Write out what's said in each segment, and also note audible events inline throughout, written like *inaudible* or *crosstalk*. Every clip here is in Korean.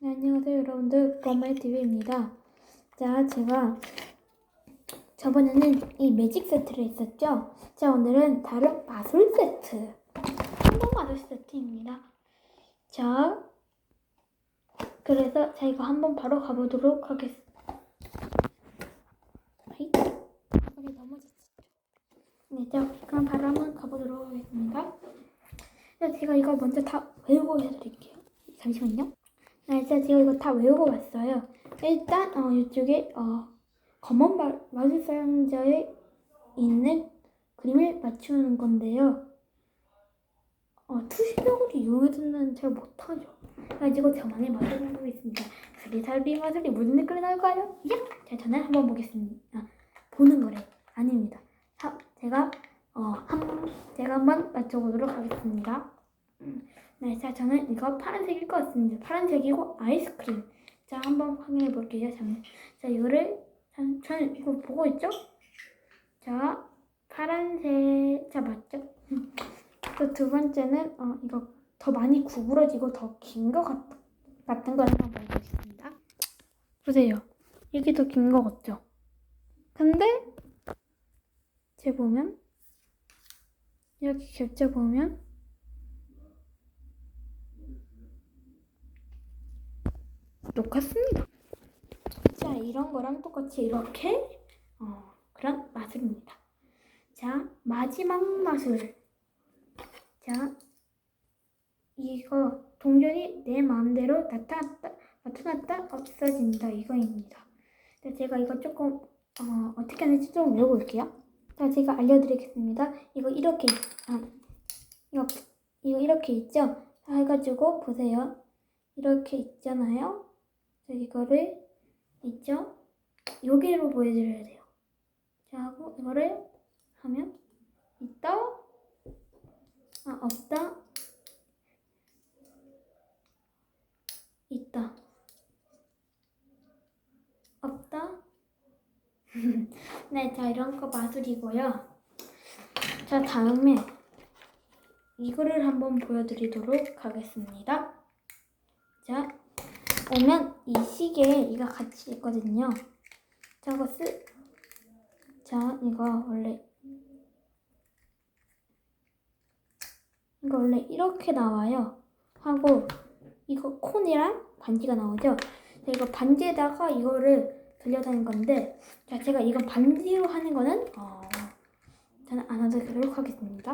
네, 안녕하세요 여러분들. 꼬마TV입니다. 자 제가 저번에는 이 매직 세트를 했었죠? 자 오늘은 다른 마술 세트. 한번 마술 세트입니다. 자 그래서 자 이거 한번 바로 가보도록 하겠습니다. 아이 바닥에 넘어졌었죠? 네, 자 그럼 바로 한번 가보도록 하겠습니다. 자 제가 이거 먼저 다 외우고 해드릴게요. 잠시만요 네, 제가 지금 이거 다 외우고 왔어요. 일단 어, 이쪽에 어, 검은 마, 마술 사용자에 있는 그림을 맞추는 건데요. 어, 투시력을 이용해서는 잘 못하죠. 그래가지고 저만의 마술을 하고 있습니다. 사리사리 마술이 무슨 댓글이 나올까요? 야! 자, 저는 한번 보겠습니다. 아, 보는 거래. 아닙니다. 자, 제가 어, 한, 제가 한번 맞춰보도록 하겠습니다. 음. 네, 자, 저는 이거 파란색일 것 같습니다. 파란색이고 아이스크림. 자, 한번 확인해 볼게요. 자, 이거를 전, 저는 이거 보고 있죠? 자, 파란색. 자, 맞죠? *laughs* 또 두 번째는 어, 이거 더 많이 구부러지고 더 긴 것 같, 같은 걸 한번 보여보겠습니다. 보세요. 이게 더 긴 것 같죠? 근데 제 보면 이렇게 겹쳐 보면 똑같습니다. 자, 이런 거랑 똑같이 이렇게 어, 그런 마술입니다. 자, 마지막 마술. 자, 이거 동전이 내 마음대로 나타났다, 나타났다 없어진다 이거입니다. 자, 제가 이거 조금 어, 어떻게 하는지 좀 외워볼게요. 자, 제가 알려드리겠습니다. 이거 이렇게 아, 이거 이거 이렇게 있죠? 자, 해가지고 보세요. 이렇게 있잖아요. 자, 이거를 있죠? 여기로 보여드려야 돼요. 자, 하고 이거를 하면 있다, 아 없다, 있다, 없다. *laughs* 네, 자 이런 거 마술이고요. 자 다음에 이거를 한번 보여드리도록 하겠습니다. 자. 오면 이 시계에 이가 같이 있거든요. 저거 쓰, 자, 이거 원래, 이거 원래 이렇게 나와요. 하고, 이거 콘이랑 반지가 나오죠. 자, 이거 반지에다가 이거를 돌려다는 건데, 자, 제가 이거 반지로 하는 거는, 어, 저는 안 하도록 하겠습니다.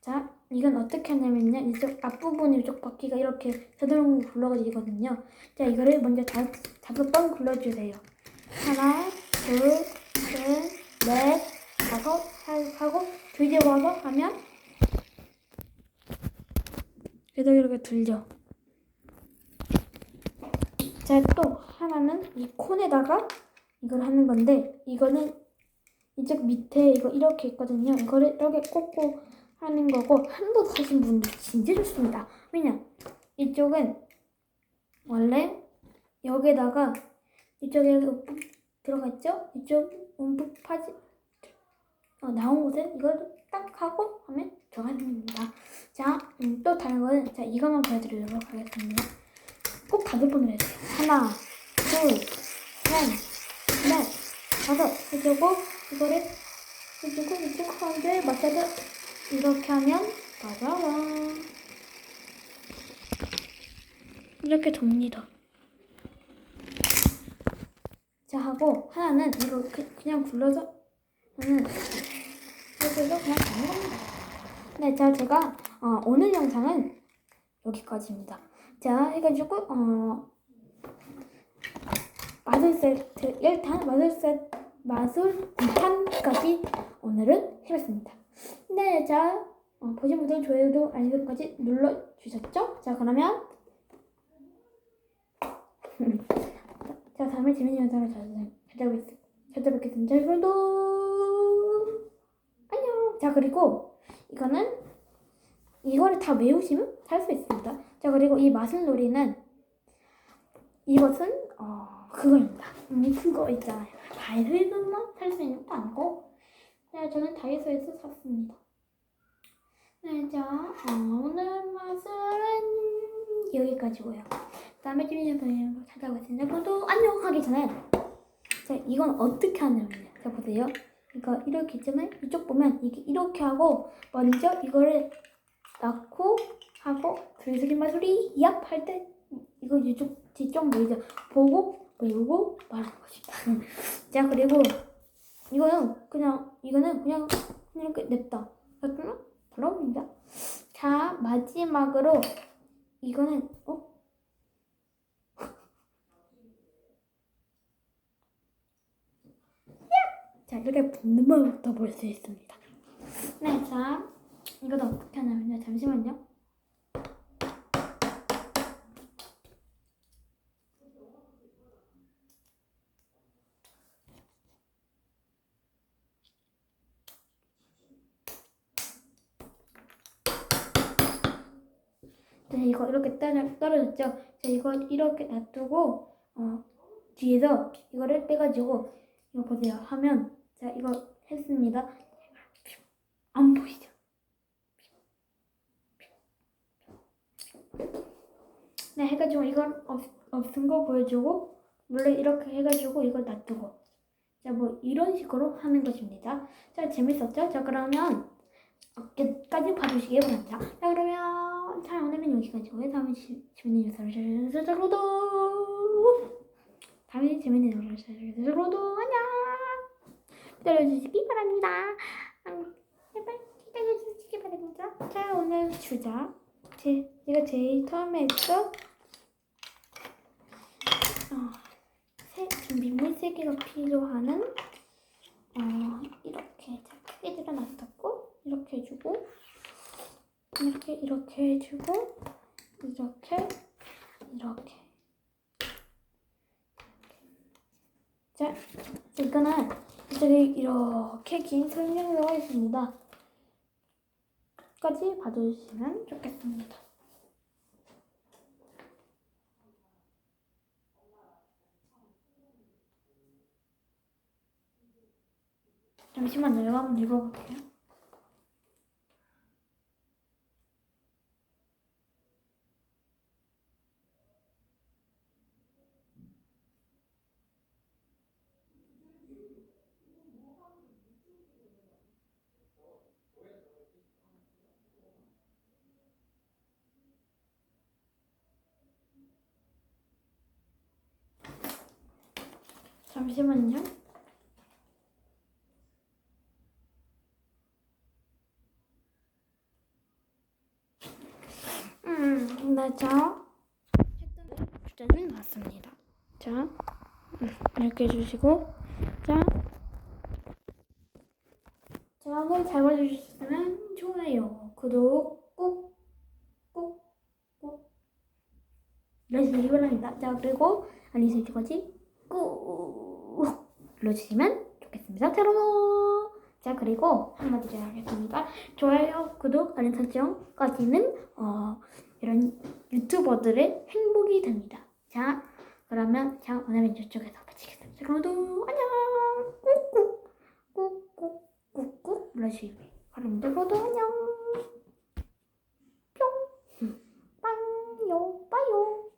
자, 이건 어떻게 하냐면요. 이쪽 앞부분 이쪽 바퀴가 이렇게 자동으로 굴러가지거든요. 자, 이거를 먼저 다, 다섯 번 굴러주세요. 하나, 둘, 셋, 넷, 다섯, 하고 뒤집어서 하면 계속 이렇게 들죠. 자, 또 하나는 이 콘에다가 이걸 하는 건데 이거는 이쪽 밑에 이거 이렇게 있거든요. 이거를 이렇게 꽂고 하는 거고 한번 하신 분들 진짜 좋습니다. 왜냐 이쪽은 원래 여기다가 이쪽에 움푹 들어갔죠? 이쪽 움푹 파지 어, 나온 곳에 이걸 딱 하고 하면 들어갑니다. 자, 음, 또 다른 거는 자 이것만 보여드리도록 하겠습니다. 꼭 다섯 번을 해야 돼요. 하나, 둘, 셋, 넷, 다섯 해주고 이거를 해주고 이쪽 가운데 맞춰서 이렇게 하면 짜자잔 이렇게 됩니다. 자 하고 하나는 이거 그, 그냥 굴러서 하는 이렇게 해서 그냥 가는 겁니다. 네, 자 제가 어, 오늘 영상은 여기까지입니다. 자 해가지고 어, 마술 세트 1탄 마술 세트 마술 2탄까지 오늘은 해봤습니다. 네, 자, 어, 보신 분들 좋아요도 알림까지 눌러주셨죠? 자, 그러면 *laughs* 자, 다음에 재밌는 영상을 찾아뵙겠습니다. 찾아뵙겠습니다. 여러분도 안녕. 자, 그리고 이거는 이거를 다 외우시면 살 수 있습니다. 자, 그리고 이 마술놀이는 이것은 어, 그거입니다. 음, 그거 있잖아요. 다이소에서만 살수 있는 거 아니고 네, 저는 다이소에서 샀습니다. 네, 자, 어, 오늘 맛은 여기까지고요. 다음에 동영상 찾아오겠습니다. 모두 안녕 하기 전에 자 이건 어떻게 하냐면요. 자 보세요. 이거 이렇게 있잖아요. 이쪽 보면 이게 이렇게 하고 먼저 이거를 넣고 하고 둘이서리 마술이 얍할 때 이거 이쪽 뒤쪽 먼저 보고 외우고 말하는 것이다. *laughs* 자 그리고 이거는 그냥 이거는 그냥 이렇게 냅다. 바 로입니다. 자 마지막으로 이거는 어? *laughs* 자 이렇게 붙는 법부터 볼 수 있습니다. 네, 자 이것도 어떻게 하냐면요. 잠시만요. 네, 이거 이렇게 떨어, 떨어졌죠? 자, 이거 이렇게 놔두고 어, 뒤에서 이거를 빼가지고 이거 보세요. 하면 자, 이거 했습니다. 안 보이죠? 네, 해가지고 이걸 없, 없은 거 보여주고 물론 이렇게 해가지고 이걸 놔두고 자, 뭐 이런 식으로 하는 것입니다. 자, 재밌었죠? 자, 그러면 어깨까지 봐주시기 바랍니다. 자, 그러면 자, 오늘은 여기까지고요. 다음에 지- 재밌는 찾아오도록 다음에 재밌는 찾아오도록 안녕! 기다려주시기 바랍니다. 음, 제발 기다려주시기 바랍니다. 자, 오늘 주자. 제, 제가 제일 처음에 했죠? 어, 세, 준비물 세 개가 필요하는 어, 이렇게 자, 크게 들어놨었고 이렇게 해주고 이렇게 이렇게 해주고 이렇게 이렇게 자 이거는 이쪽에 이렇게 긴 설명서가 있습니다. 까지 봐주시면 좋겠습니다. 잠시만요. 이거 한번 읽어볼게요. 잠시만요. 음, 네, 자. 했던 주제는 맞습니다. 자, 음, 이렇게 해주시고, 자. 자, 오늘 잘 봐주셨으면 좋아요, 구독 꾹, 꾹, 꾹. 눌러주시기 바랍니다. 자, 그리고 알림 설정까지 꾹 눌러주시면 좋겠습니다. 테러노! 자, 그리고 한마디를 하겠습니다. 좋아요, 구독, 알림 설정까지는 어, 이런 유튜버들의 행복이 됩니다. 자, 그러면 자, 오늘은 이쪽에서 마치겠습니다. 그럼도 안녕! 꾹꾹! 꾹꾹! 꾹꾹! 눌러주시기 바랍니다. 그럼도 안녕! 뿅! 빵요! 빠요!